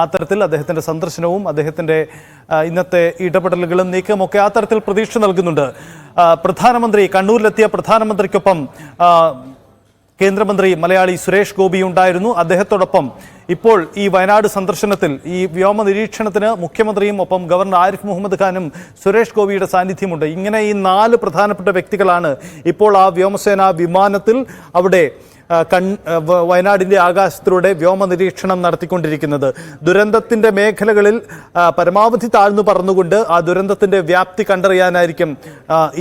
ആ തരത്തിൽ അദ്ദേഹത്തിന്റെ സന്ദർശനവും അദ്ദേഹത്തിന്റെ ഇന്നത്തെ ഇടപെടലുകളും നീക്കമൊക്കെ ആ തരത്തിൽ പ്രതീക്ഷ നൽകുന്നുണ്ട്. പ്രധാനമന്ത്രി കണ്ണൂരിലെത്തിയ പ്രധാനമന്ത്രിക്കൊപ്പം കേന്ദ്രമന്ത്രി മലയാളി സുരേഷ് ഗോപി ഉണ്ടായിരുന്നു. അദ്ദേഹത്തോടൊപ്പം ഇപ്പോൾ ഈ വയനാട് സന്ദർശനത്തിൽ ഈ വ്യോമ നിരീക്ഷണത്തിന് മുഖ്യമന്ത്രിയും ഒപ്പം ഗവർണർ ആരിഫ് മുഹമ്മദ് ഖാനും സുരേഷ് ഗോപിയുടെ സാന്നിധ്യമുണ്ട്. ഇങ്ങനെ ഈ നാല് പ്രധാനപ്പെട്ട വ്യക്തികളാണ് ഇപ്പോൾ ആ വ്യോമസേന വിമാനത്തിൽ അവിടെ കൺ വയനാടിന്റെ ആകാശത്തിലൂടെ വ്യോമ നിരീക്ഷണം നടത്തിക്കൊണ്ടിരിക്കുന്നത്. ദുരന്തത്തിന്റെ മേഖലകളിൽ പരമാവധി താഴ്ന്നു പറന്നുകൊണ്ട് ആ ദുരന്തത്തിന്റെ വ്യാപ്തി കണ്ടറിയാനായിരിക്കും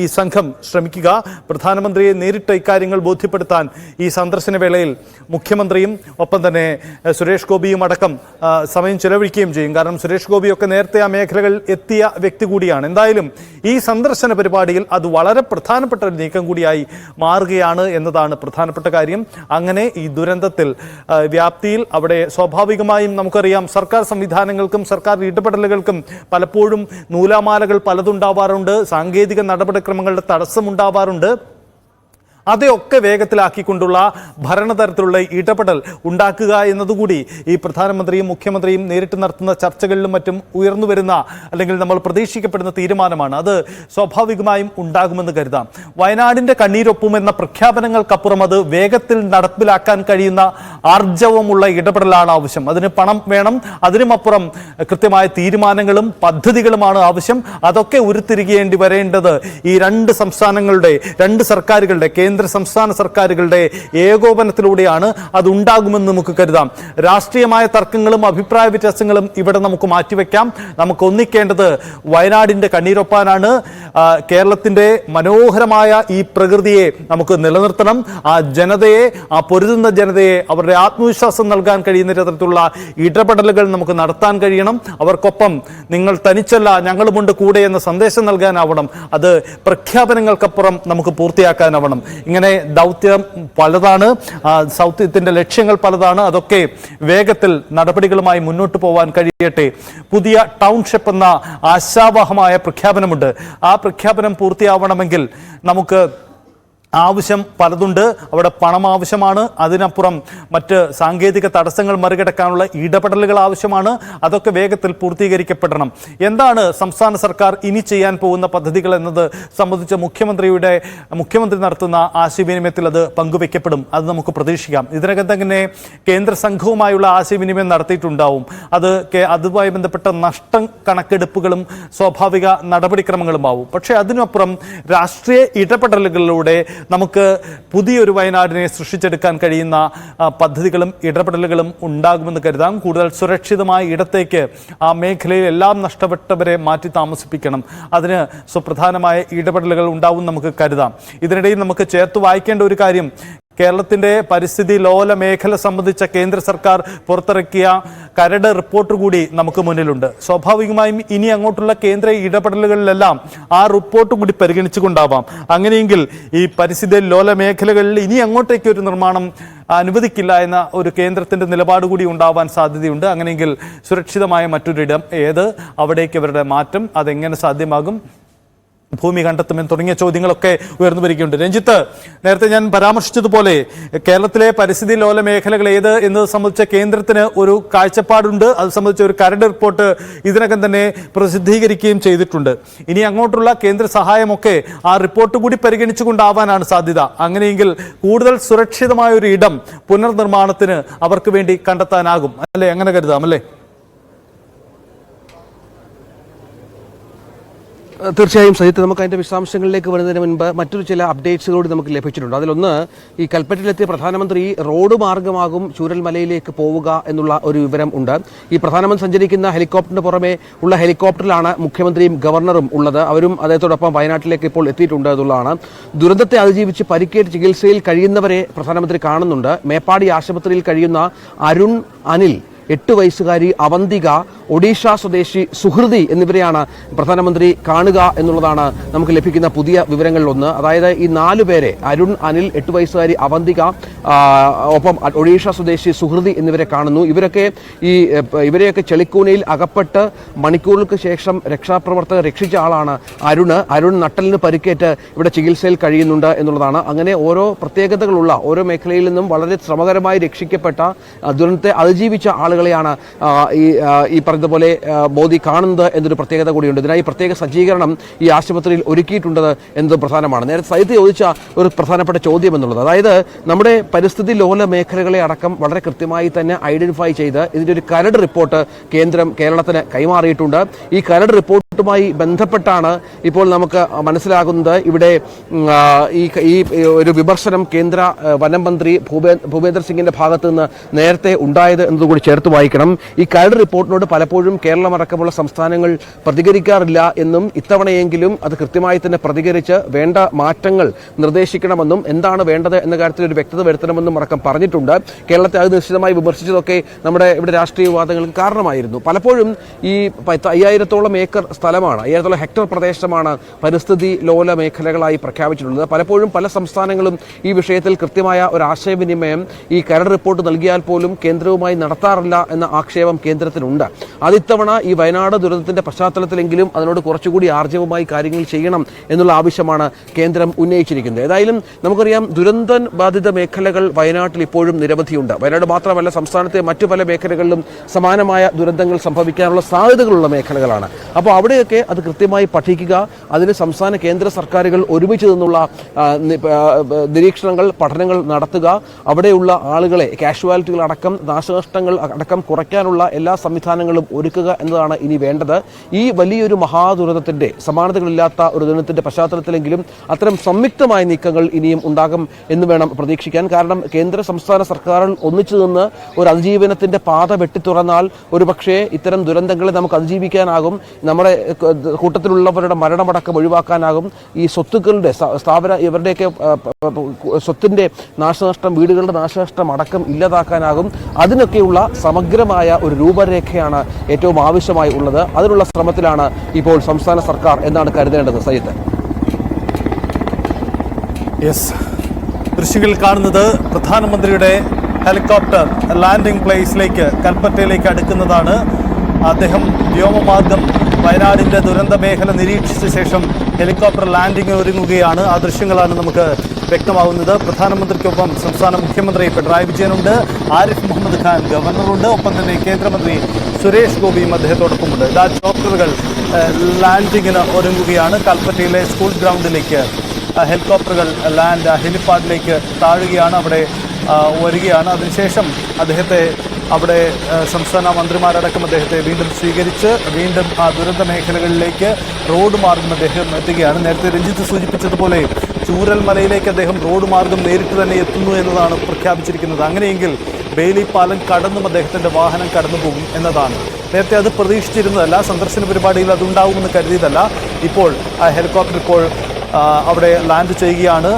ഈ സംഘം ശ്രമിക്കുക. പ്രധാനമന്ത്രിയെ നേരിട്ട് ഇക്കാര്യങ്ങൾ ബോധ്യപ്പെടുത്താൻ ഈ സന്ദർശന വേളയിൽ മുഖ്യമന്ത്രിയും ഒപ്പം തന്നെ സുരേഷ് ഗോപിയും അടക്കം സമയം ചെലവഴിക്കുകയും ചെയ്യും. കാരണം സുരേഷ് ഗോപിയൊക്കെ നേരത്തെ ആ മേഖലകളിൽ എത്തിയ വ്യക്തി കൂടിയാണ്. എന്തായാലും ഈ സന്ദർശന പരിപാടിയിൽ അത് വളരെ പ്രധാനപ്പെട്ട ഒരു നീക്കം കൂടിയായി മാറുകയാണ് എന്നതാണ് പ്രധാനപ്പെട്ട കാര്യം. അങ്ങനെ ഈ ദുരന്തത്തിൽ വ്യാപ്തിയിൽ അവിടെ സ്വാഭാവികമായും നമുക്കറിയാം സർക്കാർ സംവിധാനങ്ങൾക്കും സർക്കാർ ഇടപെടലുകൾക്കും പലപ്പോഴും നൂലാമാലകൾ പലതുണ്ടാവാറുണ്ട് സാങ്കേതിക നടപടിക്രമങ്ങളുടെ തടസ്സമുണ്ടാവാറുണ്ട്. അതൊക്കെ വേഗത്തിലാക്കിക്കൊണ്ടുള്ള ഭരണതരത്തിലുള്ള ഇടപെടൽ ഉണ്ടാക്കുക എന്നതുകൂടി ഈ പ്രധാനമന്ത്രിയും മുഖ്യമന്ത്രിയും നേരിട്ട് നടത്തുന്ന ചർച്ചകളിലും മറ്റും ഉയർന്നു വരുന്ന അല്ലെങ്കിൽ നമ്മൾ പ്രതീക്ഷിക്കപ്പെടുന്ന തീരുമാനമാണ്. അത് സ്വാഭാവികമായും ഉണ്ടാകുമെന്ന് കരുതാം. വയനാടിന്റെ കണ്ണീരൊപ്പും എന്ന പ്രഖ്യാപനങ്ങൾക്കപ്പുറം അത് വേഗത്തിൽ നടപ്പിലാക്കാൻ കഴിയുന്ന ആർജവമുള്ള ഇടപെടലാണ് ആവശ്യം. അതിന് പണം വേണം. അതിനുമപ്പുറം കൃത്യമായ തീരുമാനങ്ങളും പദ്ധതികളുമാണ് ആവശ്യം. അതൊക്കെ ഉരുത്തിരികേണ്ടി വരേണ്ടത് ഈ രണ്ട് സംസ്ഥാനങ്ങളുടെ രണ്ട് സർക്കാരുകളുടെ കേന്ദ്ര സംസ്ഥാന സർക്കാരുകളുടെ ഏകോപനത്തിലൂടെയാണ് അത് ഉണ്ടാകുമെന്ന് നമുക്ക് കരുതാം. രാഷ്ട്രീയമായ തർക്കങ്ങളും അഭിപ്രായ വ്യത്യാസങ്ങളും ഇവിടെ നമുക്ക് മാറ്റിവെക്കാം. നമുക്ക് ഒന്നിക്കേണ്ടത് വയനാടിന്റെ കണ്ണീരൊപ്പാനാണ്. കേരളത്തിന്റെ മനോഹരമായ ഈ പ്രകൃതിയെ നമുക്ക് നിലനിർത്തണം. ആ ജനതയെ ആ പൊരുതുന്ന ജനതയെ അവരുടെ ആത്മവിശ്വാസം നൽകാൻ കഴിയുന്ന തരത്തിലുള്ള ഇടപെടലുകൾ നമുക്ക് നടത്താൻ കഴിയണം. അവർക്കൊപ്പം നിങ്ങൾ തനിച്ചല്ല ഞങ്ങളുമുണ്ട് കൂടെ എന്ന സന്ദേശം നൽകാനാവണം. അത് പ്രഖ്യാപനങ്ങൾക്കപ്പുറം നമുക്ക് പൂർത്തിയാക്കാനാവണം. ഇങ്ങനെ ദൗത്യം പലതാണ് സൗത്യത്തിന്റെ ലക്ഷ്യങ്ങൾ പലതാണ്. അതൊക്കെ വേഗത്തിൽ നടപടികളുമായി മുന്നോട്ട് പോകാൻ കഴിയട്ടെ. പുതിയ ടൗൺഷിപ്പ് എന്ന ആശാവഹമായ പ്രഖ്യാപനമുണ്ട്. ആ പ്രഖ്യാപനം പൂർത്തിയാവണമെങ്കിൽ നമുക്ക് ആവശ്യം പലതുണ്ട്. അവിടെ പണം ആവശ്യമാണ്. അതിനപ്പുറം മറ്റ് സാങ്കേതിക തടസ്സങ്ങൾ മറികടക്കാനുള്ള ഇടപെടലുകൾ ആവശ്യമാണ്. അതൊക്കെ വേഗത്തിൽ പൂർത്തീകരിക്കപ്പെടണം. എന്താണ് സംസ്ഥാന സർക്കാർ ഇനി ചെയ്യാൻ പോകുന്ന പദ്ധതികൾ എന്നത് സംബന്ധിച്ച് മുഖ്യമന്ത്രിയുടെ മുഖ്യമന്ത്രി നടത്തുന്ന ആശയവിനിമയത്തിൽ അത് പങ്കുവെക്കപ്പെടും അത് നമുക്ക് പ്രതീക്ഷിക്കാം. ഇതിനകം തന്നെ കേന്ദ്ര സംഘവുമായുള്ള ആശയവിനിമയം നടത്തിയിട്ടുണ്ടാവും. അത് അതുമായി ബന്ധപ്പെട്ട നഷ്ടം കണക്കെടുപ്പുകളും സ്വാഭാവിക നടപടിക്രമങ്ങളുമാവും. പക്ഷേ അതിനപ്പുറം രാഷ്ട്രീയ ഇടപെടലുകളിലൂടെ നമുക്ക് പുതിയൊരു വയനാടിനെ സൃഷ്ടിച്ചെടുക്കാൻ കഴിയുന്ന പദ്ധതികളും ഇടപെടലുകളും ഉണ്ടാകുമെന്ന് കരുതാം. കൂടുതൽ സുരക്ഷിതമായ ഇടത്തേക്ക് ആ മേഖലയിൽ എല്ലാം നഷ്ടപ്പെട്ടവരെ മാറ്റി താമസിപ്പിക്കണം. അതിന് സുപ്രധാനമായ ഇടപെടലുകൾ ഉണ്ടാവും നമുക്ക് കരുതാം. ഇതിനിടയിൽ നമുക്ക് ചേർത്ത് വായിക്കേണ്ട ഒരു കാര്യം കേരളത്തിന്റെ പരിസ്ഥിതി ലോല മേഖല സംബന്ധിച്ച കേന്ദ്ര സർക്കാർ പുറത്തിറക്കിയ കരട് റിപ്പോർട്ട് കൂടി നമുക്ക് മുന്നിലുണ്ട്. സ്വാഭാവികമായും ഇനി അങ്ങോട്ടുള്ള കേന്ദ്ര ഇടപെടലുകളിലെല്ലാം ആ റിപ്പോർട്ട് കൂടി പരിഗണിച്ചുകൊണ്ടാവാം. അങ്ങനെയെങ്കിൽ ഈ പരിസ്ഥിതി ലോല മേഖലകളിൽ ഇനി അങ്ങോട്ടേക്ക് ഒരു നിർമ്മാണം അനുവദിക്കില്ല എന്ന ഒരു കേന്ദ്രത്തിന്റെ നിലപാട് കൂടി ഉണ്ടാവാൻ സാധ്യതയുണ്ട്. അങ്ങനെയെങ്കിൽ സുരക്ഷിതമായ മറ്റൊരിടം ഏത്? അവിടേക്ക് അവരുടെ മാറ്റം അതെങ്ങനെ സാധ്യമാകും? ഭൂമി കണ്ടെത്തുമെന്ന് തുടങ്ങിയ ചോദ്യങ്ങളൊക്കെ ഉയർന്നു വരികയുണ്ട്. രഞ്ജിത്ത് നേരത്തെ ഞാൻ പരാമർശിച്ചതുപോലെ കേരളത്തിലെ പരിസ്ഥിതി ലോല മേഖലകൾ ഏത് എന്നത് സംബന്ധിച്ച കേന്ദ്രത്തിന് ഒരു കാഴ്ചപ്പാടുണ്ട്. അത് സംബന്ധിച്ച ഒരു കരട് റിപ്പോർട്ട് ഇതിനകം തന്നെ പ്രസിദ്ധീകരിക്കുകയും ചെയ്തിട്ടുണ്ട്. ഇനി അങ്ങോട്ടുള്ള കേന്ദ്ര സഹായമൊക്കെ ആ റിപ്പോർട്ട് കൂടി പരിഗണിച്ചുകൊണ്ടാവാനാണ് സാധ്യത. അങ്ങനെയെങ്കിൽ കൂടുതൽ സുരക്ഷിതമായ ഒരു ഇടം പുനർനിർമ്മാണത്തിന് അവർക്ക് വേണ്ടി കണ്ടെത്താനാകും. അല്ലേ? അങ്ങനെ കരുതാം അല്ലേ? തീർച്ചയായും സജിത്ത് നമുക്ക് അതിന്റെ വിശദാംശങ്ങളിലേക്ക് വരുന്നതിന് മുൻപ് മറ്റൊരു ചില അപ്ഡേറ്റ്സ് കൂടി നമുക്ക് ലഭിച്ചിട്ടുണ്ട്. അതിലൊന്ന് ഈ കൽപ്പറ്റയിലെത്തിയ പ്രധാനമന്ത്രി റോഡ് മാർഗമാകും ചൂരൽമലയിലേക്ക് പോവുക എന്നുള്ള ഒരു വിവരം ഉണ്ട്. ഈ പ്രധാനമന്ത്രി സഞ്ചരിക്കുന്ന ഹെലികോപ്റ്ററിന് പുറമെ ഉള്ള ഹെലികോപ്റ്ററിലാണ് മുഖ്യമന്ത്രിയും ഗവർണറും ഉള്ളത്. അവരും അദ്ദേഹത്തോടൊപ്പം വയനാട്ടിലേക്ക് ഇപ്പോൾ എത്തിയിട്ടുണ്ട് എന്നുള്ളതാണ്. ദുരന്തത്തെ അതിജീവിച്ച് പരിക്കേറ്റ് ചികിത്സയിൽ കഴിയുന്നവരെ പ്രധാനമന്ത്രി കാണുന്നുണ്ട്. മേപ്പാടി ആശുപത്രിയിൽ കഴിയുന്ന അരുൺ അനിൽ എട്ട് വയസ്സുകാരി അവന്തിക ഒഡീഷ സ്വദേശി സുഹൃതി എന്നിവരെയാണ് പ്രധാനമന്ത്രി കാണുക എന്നുള്ളതാണ് നമുക്ക് ലഭിക്കുന്ന പുതിയ വിവരങ്ങളിലൊന്ന്. അതായത് ഈ നാലു പേരെ അരുൺ അനിൽ എട്ട് വയസ്സുകാരി അവന്തിക ഒപ്പം ഒഡീഷ സ്വദേശി സുഹൃതി എന്നിവരെ കാണുന്നു. ഇവരൊക്കെ ഈ ഇവരെയൊക്കെ ചെളിക്കൂനയിൽ അകപ്പെട്ട് മണിക്കൂറുകൾക്ക് ശേഷം രക്ഷാപ്രവർത്തകർ രക്ഷിച്ച ആളാണ് അരുൺ അരുൺ നട്ടലിന് പരിക്കേറ്റ് ഇവിടെ ചികിത്സയിൽ കഴിയുന്നുണ്ട് എന്നുള്ളതാണ്. അങ്ങനെ ഓരോ പ്രത്യേകതകളുള്ള ഓരോ മേഖലയിൽ നിന്നും വളരെ ശ്രമകരമായി രക്ഷിക്കപ്പെട്ട ദുരന്തത്തെ അതിജീവിച്ച ആളുകൾ ആളുകളെയാണ് ഈ ഈ പറഞ്ഞതുപോലെ മോദി കാണുന്നത് എന്നൊരു പ്രത്യേകത കൂടിയുണ്ട്. ഇതിനായി പ്രത്യേക സജ്ജീകരണം ഈ ആശുപത്രിയിൽ ഒരുക്കിയിട്ടുണ്ടത് എന്നത് പ്രധാനമാണ്. നേരത്തെ സൈത്ത് ചോദിച്ച ഒരു പ്രധാനപ്പെട്ട ചോദ്യം എന്നുള്ളത് അതായത് നമ്മുടെ പരിസ്ഥിതി ലോല മേഖലകളെ അടക്കം വളരെ കൃത്യമായി തന്നെ ഐഡന്റിഫൈ ചെയ്ത് ഇതിന്റെ ഒരു കരട് റിപ്പോർട്ട് കേന്ദ്രം കേരളത്തിന് കൈമാറിയിട്ടുണ്ട്. ഈ കരട് റിപ്പോർട്ടുമായി ബന്ധപ്പെട്ടാണ് ഇപ്പോൾ നമുക്ക് മനസ്സിലാകുന്നത് ഇവിടെ ഈ ഈ ഒരു വിമർശനം കേന്ദ്ര വനം മന്ത്രി ഭൂപേ സിംഗിന്റെ ഭാഗത്ത് നിന്ന് നേരത്തെ ഉണ്ടായത് എന്നതുകൂടി ചേർത്ത് വായിക്കണം. ഈ കരട് റിപ്പോർട്ടിനോട് പലപ്പോഴും കേരളം അടക്കമുള്ള സംസ്ഥാനങ്ങൾ പ്രതികരിക്കാറില്ല എന്നും ഇത്തവണയെങ്കിലും അത് കൃത്യമായി തന്നെ പ്രതികരിച്ച് വേണ്ട മാറ്റങ്ങൾ നിർദ്ദേശിക്കണമെന്നും എന്താണ് വേണ്ടത് എന്ന കാര്യത്തിൽ ഒരു വ്യക്തത വരുത്തണമെന്നും അടക്കം പറഞ്ഞിട്ടുണ്ട്. കേരളത്തെ അത് നിശ്ചിതമായി വിമർശിച്ചതൊക്കെ നമ്മുടെ ഇവിടെ രാഷ്ട്രീയ വിവാദങ്ങൾക്ക് കാരണമായിരുന്നു. പലപ്പോഴും ഈ അയ്യായിരത്തോളം ഏക്കർ സ്ഥലമാണ് അയ്യായിരത്തോളം ഹെക്ടർ പ്രദേശമാണ് പരിസ്ഥിതി ലോല മേഖലകളായി പ്രഖ്യാപിച്ചിട്ടുള്ളത്. പലപ്പോഴും പല സംസ്ഥാനങ്ങളും ഈ വിഷയത്തിൽ കൃത്യമായ ഒരു ആശയവിനിമയം ഈ കരട് റിപ്പോർട്ട് നൽകിയാൽ പോലും കേന്ദ്രവുമായി നടത്താറില്ല എന്ന ആക്ഷേപം കേന്ദ്രത്തിനുണ്ട് അതിത്തവണ ഈ വയനാട് ദുരന്തത്തിന്റെ പശ്ചാത്തലത്തിലെങ്കിലും അതിനോട് കുറച്ചുകൂടി ആർജവമായി കാര്യങ്ങൾ ചെയ്യണം എന്നുള്ള ആവശ്യമാണ് കേന്ദ്രം ഉന്നയിച്ചിരിക്കുന്നത്. ഏതായാലും നമുക്കറിയാം ദുരന്ത ബാധിത മേഖലകൾ വയനാട്ടിൽ ഇപ്പോഴും നിരവധിയുണ്ട്. വയനാട് മാത്രമല്ല സംസ്ഥാനത്തെ മറ്റു പല മേഖലകളിലും സമാനമായ ദുരന്തങ്ങൾ സംഭവിക്കാനുള്ള സാധ്യതകളുള്ള മേഖലകളാണ്. അപ്പോൾ അവിടെയൊക്കെ അത് കൃത്യമായി പഠിക്കുക അതിന് സംസ്ഥാന കേന്ദ്ര സർക്കാരുകൾ ഒരുമിച്ച് നിന്നുള്ള നിരീക്ഷണങ്ങൾ പഠനങ്ങൾ നടത്തുക. അവിടെയുള്ള ആളുകളെ കാഷ്വാലിറ്റികൾ അടക്കം നാശനഷ്ടങ്ങൾ അടക്കം കുറയ്ക്കാനുള്ള എല്ലാ സംവിധാനങ്ങളും ഒരുക്കുക എന്നതാണ് ഇനി വേണ്ടത്. ഈ വലിയൊരു മഹാദുരന്തത്തിന്റെ സമാനതകളില്ലാത്ത ഒരു ദുരന്തത്തിന്റെ പശ്ചാത്തലത്തിലെങ്കിലും അത്തരം സംയുക്തമായ നീക്കങ്ങൾ ഇനിയും ഉണ്ടാകും എന്ന് വേണം പ്രതീക്ഷിക്കാൻ. കാരണം കേന്ദ്ര സംസ്ഥാന സർക്കാരുകൾ ഒന്നിച്ചു നിന്ന് ഒരു അതിജീവനത്തിന്റെ പാത വെട്ടി തുറന്നാൽ ഒരുപക്ഷേ ഇത്തരം ദുരന്തങ്ങളെ നമുക്ക് അതിജീവിക്കാനാകും. നമ്മുടെ കൂട്ടത്തിലുള്ളവരുടെ മരണമടക്കം ഒഴിവാക്കാനാകും. ഈ സ്വത്തുക്കളുടെ സ- സ്ഥാപന ഇവരുടെയൊക്കെ സ്വത്തിന്റെ നാശനഷ്ടം വീടുകളുടെ നാശനഷ്ടം അടക്കം ഇല്ലാതാക്കാനാകും. അതിനൊക്കെയുള്ള സമഗ്രമായ ഒരു രൂപരേഖയാണ് ഏറ്റവും ആവശ്യമായി ഉള്ളത്. അതിനുള്ള ശ്രമത്തിലാണ് ഇപ്പോൾ സംസ്ഥാന സർക്കാർ എന്നാണ് കരുതേണ്ടത്. സയ്യിദ്. യെസ് ദൃശ്യങ്ങളിൽ കാണുന്നത് പ്രധാനമന്ത്രിയുടെ ഹെലികോപ്റ്റർ ലാൻഡിംഗ് പ്ലേസിലേക്ക് കൽപ്പറ്റയിലേക്ക് അടുക്കുന്നതാണ്. അദ്ദേഹം വ്യോമമാർഗം വയനാടിന്റെ ദുരന്ത മേഖല നിരീക്ഷിച്ച ശേഷം ഹെലികോപ്റ്റർ ലാൻഡിംഗ് ഒരുങ്ങുകയാണ്. ആ ദൃശ്യങ്ങളാണ് നമുക്ക് വ്യക്തമാവുന്നത്. പ്രധാനമന്ത്രിക്കൊപ്പം സംസ്ഥാന മുഖ്യമന്ത്രി പിണറായി വിജയനുണ്ട്. ആരിഫ് മുഹമ്മദ് ഖാൻ ഗവർണറുണ്ട്. ഒപ്പം തന്നെ കേന്ദ്രമന്ത്രി സുരേഷ് ഗോപിയും അദ്ദേഹത്തോടൊപ്പമുണ്ട്. ഇതാ ചോപ്പറുകൾ ലാൻഡിങ്ങിന് ഒരുങ്ങുകയാണ്. കൽപ്പറ്റയിലെ സ്കൂൾ ഗ്രൗണ്ടിലേക്ക് ഹെലികോപ്റ്ററുകൾ ലാൻഡ് ഹെലിപ്പാഡിലേക്ക് താഴുകയാണ്. അവിടെ വരികയാണ്. അതിനുശേഷം അദ്ദേഹത്തെ അവിടെ സംസ്ഥാന മന്ത്രിമാരടക്കം അദ്ദേഹത്തെ വീണ്ടും സ്വീകരിച്ച് വീണ്ടും ആ ദുരന്ത മേഖലകളിലേക്ക് റോഡ് മാർഗം അദ്ദേഹം എത്തുകയാണ്. നേരത്തെ രഞ്ജിത്ത് സൂചിപ്പിച്ചതുപോലെ ചൂരൽമലയിലേക്ക് അദ്ദേഹം റോഡ് മാർഗം നേരിട്ട് തന്നെ എത്തുന്നു എന്നതാണ് പ്രഖ്യാപിച്ചിരിക്കുന്നത്. അങ്ങനെയെങ്കിൽ ബെയിലി പാലം കടന്നും അദ്ദേഹത്തിന്റെ വാഹനം കടന്നു പോകും എന്നതാണ്. നേരത്തെ അത് പ്രതീക്ഷിച്ചിരുന്നതല്ല. സന്ദർശന പരിപാടിയിൽ അതുണ്ടാവുമെന്ന് കരുതിയതല്ല. ഇപ്പോൾ ആ ഹെലികോപ്റ്റർ ഇപ്പോൾ അവിടെ ലാൻഡ് ചെയ്യുകയാണ്.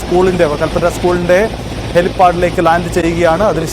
സ്കൂളിന്റെ കൽപ്പറ്റ സ്കൂളിന്റെ ഹെലിപ്പാഡിലേക്ക് ലാൻഡ് ചെയ്യുകയാണ്. അതിനുശേഷം